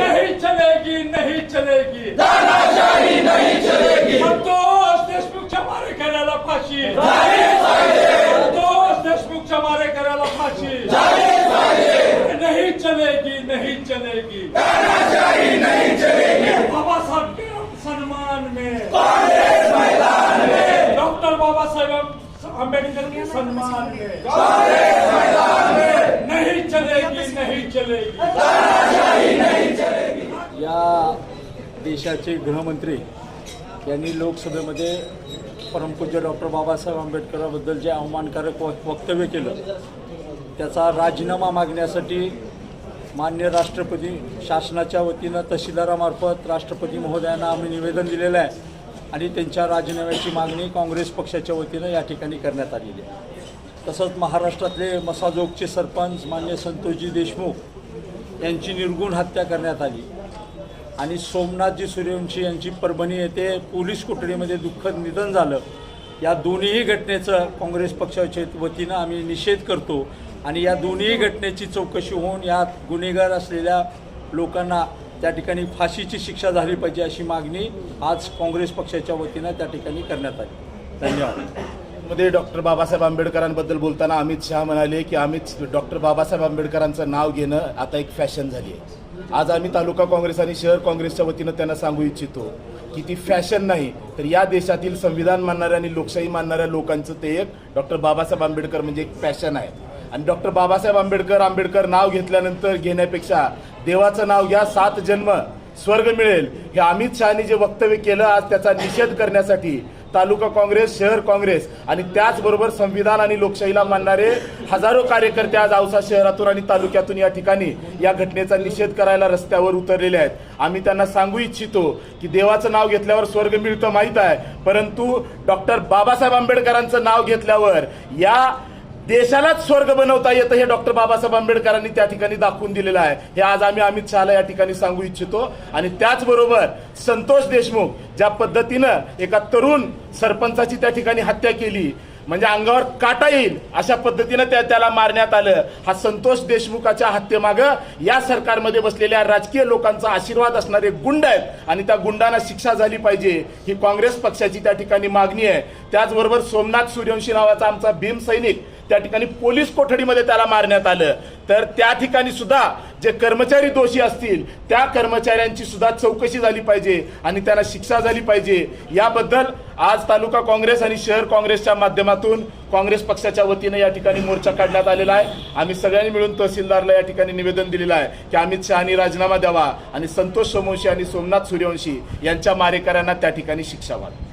नहीं चलेगी नहीं चलेगी। दादाशाही नहीं चलेगी। संतोष देशमुख हमारे करायला फाशी। संतोष देशमुख हमारे करायला फाशी। नहीं चलेगी नहीं चलेगी। दादाशाही नहीं चलेगी। बाबा साहब के सम्मान में। अम्बेडकर के सम्मान में नहीं चलेगी नहीं चलेगी. तानाशाही नहीं चलेगी या देशाचे गृहमंत्री यांनी लोकसभेमध्ये परमपूज्य डॉक्टर बाबासाहेब आंबेडकरांबद्दल जे अवमानकारक वक- वक्तव्य केलं त्याचा राजीनामा मागण्यासाठी मान्य राष्ट्रपती शासनाच्या वतीनं तहसीलदारामार्फत राष्ट्रपती महोदयांना आम्ही निवेदन दिलेलं आहे. आणि त्यांच्या राजीनाम्याची मागणी काँग्रेस पक्षाच्या वतीनं या ठिकाणी करण्यात आलेली आहे. तसंच महाराष्ट्रातले मसाजोगचे सरपंच मान्य संतोषजी देशमुख यांची निर्गुण हत्या करण्यात आली. आणि सोमनाथजी सूर्यवंशी यांची परभणी येथे पोलीस कोठडीमध्ये दुःखद निधन झालं. या दोन्हीही घटनेचं काँग्रेस पक्षाच्या वतीनं आम्ही निषेध करतो. आणि या दोन्ही घटनेची चौकशी होऊन यात गुन्हेगार असलेल्या लोकांना त्या ठिकाणी फाशीची शिक्षा झाली पाहिजे अशी मागणी आज काँग्रेस पक्षाच्या वतीनं त्या ठिकाणी करण्यात आली. धन्यवाद. मध्ये डॉक्टर बाबासाहेब आंबेडकरांबद्दल बोलताना अमित शहा म्हणाले की अमित डॉक्टर बाबासाहेब आंबेडकरांचं नाव घेणं आता एक फॅशन झाली आहे. आज आम्ही तालुका काँग्रेस आणि शहर काँग्रेसच्या वतीनं त्यांना सांगू इच्छितो की ती फॅशन नाही तर या देशातील संविधान मानणाऱ्या आणि लोकशाही मानणाऱ्या लोकांचं ते एक डॉक्टर बाबासाहेब आंबेडकर म्हणजे एक फॅशन आहे. आणि डॉक्टर बाबासाहेब आंबेडकर आंबेडकर नाव घेतल्यानंतर घेण्यापेक्षा देवाचं नाव घ्या सात जन्म स्वर्ग मिळेल हे अमित शहानी जे वक्तव्य केलं आज त्याचा निषेध करण्यासाठी तालुका काँग्रेस शहर काँग्रेस आणि त्याचबरोबर संविधान आणि लोकशाहीला मानणारे हजारो कार्यकर्ते आज औसा शहरातून आणि तालुक्यातून या ठिकाणी या घटनेचा निषेध करायला रस्त्यावर उतरलेले आहेत. आम्ही त्यांना सांगू इच्छितो की देवाचं नाव घेतल्यावर स्वर्ग मिळतं माहीत आहे परंतु डॉक्टर बाबासाहेब आंबेडकरांचं नाव घेतल्यावर या देशालाच स्वर्ग बनवता येतं हे डॉक्टर बाबासाहेब आंबेडकरांनी त्या ठिकाणी दाखवून दिलेलं आहे. हे आज आम्ही अमित शहाला या ठिकाणी सांगू इच्छितो. आणि त्याचबरोबर संतोष देशमुख ज्या पद्धतीनं एका तरुण सरपंचाची त्या ठिकाणी हत्या केली म्हणजे अंगावर काटा येईल अशा पद्धतीनं त्या त्याला मारण्यात आलं. हा संतोष देशमुखाच्या हत्येमागं या सरकारमध्ये बसलेल्या राजकीय लोकांचा आशीर्वाद असणारे गुंड आहेत. आणि त्या गुंडांना शिक्षा झाली पाहिजे ही काँग्रेस पक्षाची त्या ठिकाणी मागणी आहे. त्याचबरोबर सोमनाथ सूर्यवंशी नावाचा आमचा भीम सैनिक त्या ठिकाणी पोलीस कोठडीमध्ये त्याला मारण्यात आलं. तर त्या ठिकाणी सुद्धा जे कर्मचारी दोषी असतील त्या कर्मचाऱ्यांची सुद्धा चौकशी झाली पाहिजे आणि त्यांना शिक्षा झाली पाहिजे. याबद्दल आज तालुका काँग्रेस आणि शहर काँग्रेसच्या माध्यमातून काँग्रेस पक्षाच्या वतीनं या ठिकाणी मोर्चा काढण्यात आलेला आहे. आम्ही सगळ्यांनी मिळून तहसीलदारला या ठिकाणी निवेदन दिलेलं आहे की अमित शहानी राजीनामा द्यावा आणि संतोष सोमवंशी आणि सोमनाथ सूर्यवंशी यांच्या मारेकऱ्यांना त्या ठिकाणी शिक्षा व्हावी.